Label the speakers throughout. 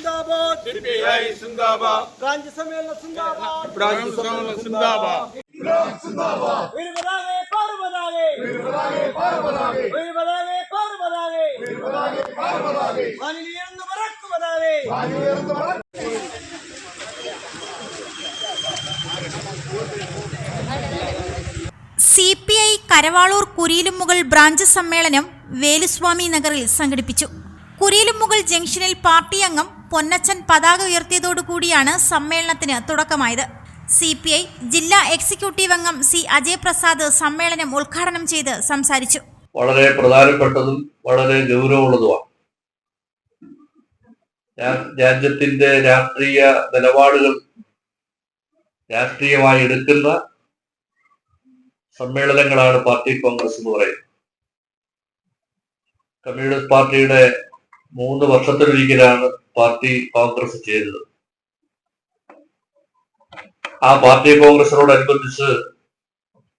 Speaker 1: സിന്ദാബാദ്.
Speaker 2: CPI സിന്ദാബാദ്.
Speaker 1: Branch സമ്മേളനം സിന്ദാബാദ്.
Speaker 2: Branch സമ്മേളനം സിന്ദാബാദ്.
Speaker 3: C P I Karavalur Kuriyilumukal branch സമ്മേളനം വേലുസ്വാമി നഗറിൽ സംഘടിപ്പിച്ചു. കുരിയിലുമുകൾ ജംഗ്ഷനിൽ പാർട്ടി അംഗം പൊന്നച്ചൻ പതാക ഉയർത്തിയതോടുകൂടിയാണ് സമ്മേളനത്തിന് തുടക്കമായത്. സി പി ഐ ജില്ലാ എക്സിക്യൂട്ടീവ് അംഗം സി അജയ് പ്രസാദ് സമ്മേളനം ഉദ്ഘാടനം ചെയ്ത് സംസാരിച്ചു.
Speaker 4: വളരെ പ്രധാനപ്പെട്ടതും വളരെ ഗൗരവമുള്ളതുമാണ്. രാജ്യത്തിന്റെ രാഷ്ട്രീയ നിലപാടുകൾ രാഷ്ട്രീയമായി എടുക്കുന്ന സമ്മേളനങ്ങളാണ് പാർട്ടി കോൺഗ്രസ് എന്ന് പറയുന്നത്. കമ്മ്യൂണിസ്റ്റ് പാർട്ടിയുടെ മൂന്ന് വർഷത്തിലൊരിക്കലാണ് പാർട്ടി കോൺഗ്രസ് ചെയ്തത്. ആ പാർട്ടി കോൺഗ്രസിനോടനുബന്ധിച്ച്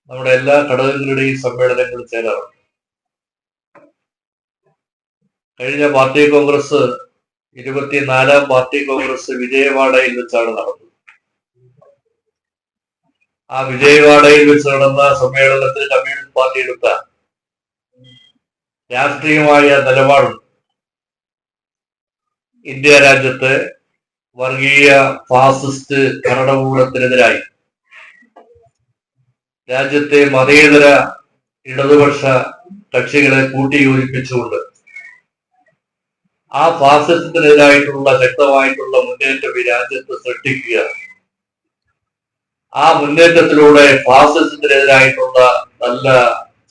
Speaker 4: നമ്മുടെ എല്ലാ ഘടകങ്ങളുടെയും സമ്മേളനങ്ങൾ ചേരാറുണ്ട്. കഴിഞ്ഞ പാർട്ടി കോൺഗ്രസ് ഇരുപത്തിനാലാം പാർട്ടി കോൺഗ്രസ് വിജയവാഡയിൽ വെച്ചാണ് നടന്നത്. ആ വിജയവാഡയിൽ വെച്ച് നടന്ന സമ്മേളനത്തിൽ കമ്മ്യൂണിസ്റ്റ് പാർട്ടി എടുത്ത രാഷ്ട്രീയമായ നിലപാടും ഇന്ത്യ രാജ്യത്ത് വർഗീയ ഫാസിസ്റ്റ് ഭരണകൂടത്തിനെതിരായി രാജ്യത്തെ മതേതര ഇടതുപക്ഷ കക്ഷികളെ കൂട്ടിയോജിപ്പിച്ചുകൊണ്ട് ആ ഫാസിസത്തിനെതിരായിട്ടുള്ള ശക്തമായിട്ടുള്ള മുന്നേറ്റം ഈ രാജ്യത്ത് സൃഷ്ടിക്കുക. ആ മുന്നേറ്റത്തിലൂടെ ഫാസിസത്തിനെതിരായിട്ടുള്ള നല്ല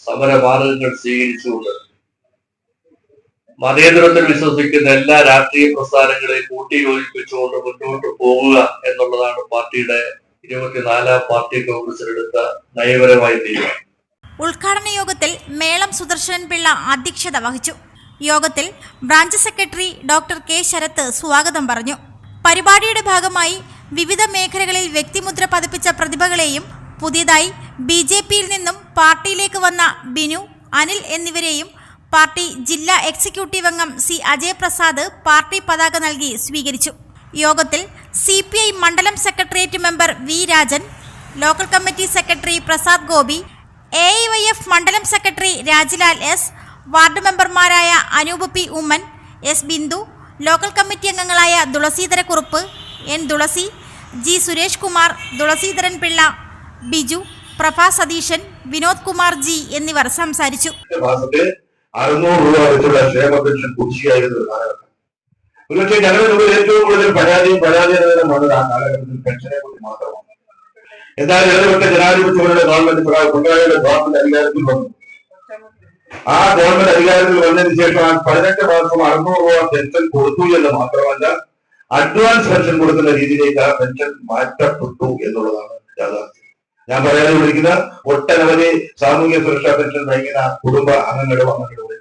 Speaker 4: സമരമാർഗങ്ങൾ സ്വീകരിച്ചുകൊണ്ട് മതേതരത്തിൽ വിശ്വസിക്കുന്ന എല്ലാ രാഷ്ട്രീയ പ്രസ്ഥാനങ്ങളെയും കൂട്ടിയോജിപ്പിച്ചുകൊണ്ട് മുന്നോട്ട് പോകുക എന്നുള്ളതാണ് പാർട്ടിയുടെ ഇരുപത്തിനാലാം പാർട്ടി കോൺഗ്രസിലെടുത്ത നയപരമായ തീരുമാനം.
Speaker 3: ഉദ്ഘാടന യോഗത്തിൽ മേളം സുദർശനൻ പിള്ള അധ്യക്ഷത വഹിച്ചു. യോഗത്തിൽ branch secretary doctor K Sharath സ്വാഗതം പറഞ്ഞു. പരിപാടിയുടെ ഭാഗമായി വിവിധ മേഖലകളിൽ വ്യക്തിമുദ്ര പതിപ്പിച്ച പ്രതിഭകളെയും പുതിയതായി ബി നിന്നും പാർട്ടിയിലേക്ക് വന്ന ബിനു അനിൽ എന്നിവരെയും പാർട്ടി ജില്ലാ എക്സിക്യൂട്ടീവ് അംഗം സി അജയപ്രസാദ് പാർട്ടി പതാക നൽകി സ്വീകരിച്ചു. യോഗത്തിൽ സി മണ്ഡലം secretariat member V Rajan local committee secretary Prasad Gopi A Y F മണ്ഡലം സെക്രട്ടറി രാജിലാൽ എസ് വാർഡ് മെമ്പർമാരായ Anoop P Oommen S Bindu local committee അംഗങ്ങളായ Thulaseedharakurup N Thulasi G Suresh Kumar Thulaseedharan Pillai Biju Prabha Satheesan Vinod Kumar G എന്നിവർ സംസാരിച്ചു.
Speaker 4: അറുന്നൂറ് രൂപ വെച്ചുള്ള ക്ഷേമ pension കുടിശ്ശിയായിരുന്നു കാലഘട്ടം. ഒരുപക്ഷെ ഞങ്ങളുടെ ഏറ്റവും കൂടുതൽ പരാതിയും പരാതിയും വന്നത് ആ കാലഘട്ടത്തിൽ പെൻഷനെ കുറിച്ച് മാത്രമാണ് എന്നാൽ ഇടപെട്ട ജനാധിപത്യങ്ങളുടെ ഗവൺമെന്റ് പിണറായി- പിണറായിയുടെ ഗവൺമെന്റ് അധികാരത്തിൽ വന്നു. ആ ഗവൺമെന്റ് അധികാരത്തിൽ വന്നതിന് ശേഷം പതിനെട്ട് മാസം അറുന്നൂറ് രൂപ പെൻഷൻ കൊടുത്തു എന്ന് മാത്രമല്ല അഡ്വാൻസ് പെൻഷൻ കൊടുക്കുന്ന രീതിയിലേക്ക് ആ പെൻഷൻ മാറ്റപ്പെട്ടു എന്നുള്ളതാണ് യാഥാർത്ഥ്യം. ഞാൻ പറയാതെ വിളിക്കുന്ന ഒട്ടനവധി സാമൂഹ്യ സുരക്ഷാ പെൻഷൻ നയിക്കുന്ന കുടുംബ അംഗങ്ങളുടെ അംഗങ്ങളുടെ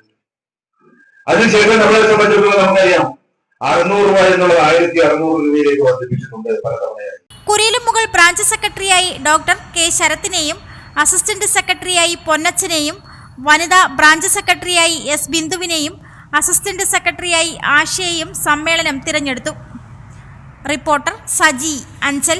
Speaker 4: അതിനുശേഷം നമ്മളെ സംബന്ധിച്ചിടത്തോളം നമുക്കറിയാം അറുന്നൂറ് രൂപ എന്നുള്ളത് ആയിരത്തി അറുന്നൂറ് രൂപയിലേക്ക് വർദ്ധിപ്പിച്ചിട്ടുണ്ട് പലതവണയായി
Speaker 3: കുരിയിലുമുകൾ ബ്രാഞ്ച് സെക്രട്ടറിയായി ഡോക്ടർ കെ ശരത്തിനെയും അസിസ്റ്റന്റ് സെക്രട്ടറിയായി പൊന്നച്ചനെയും വനിതാ ബ്രാഞ്ച് സെക്രട്ടറിയായി എസ് ബിന്ദുവിനെയും അസിസ്റ്റന്റ് സെക്രട്ടറിയായി ആശയെയും സമ്മേളനം തിരഞ്ഞെടുത്തു. റിപ്പോർട്ടർ സജി അഞ്ചൽ.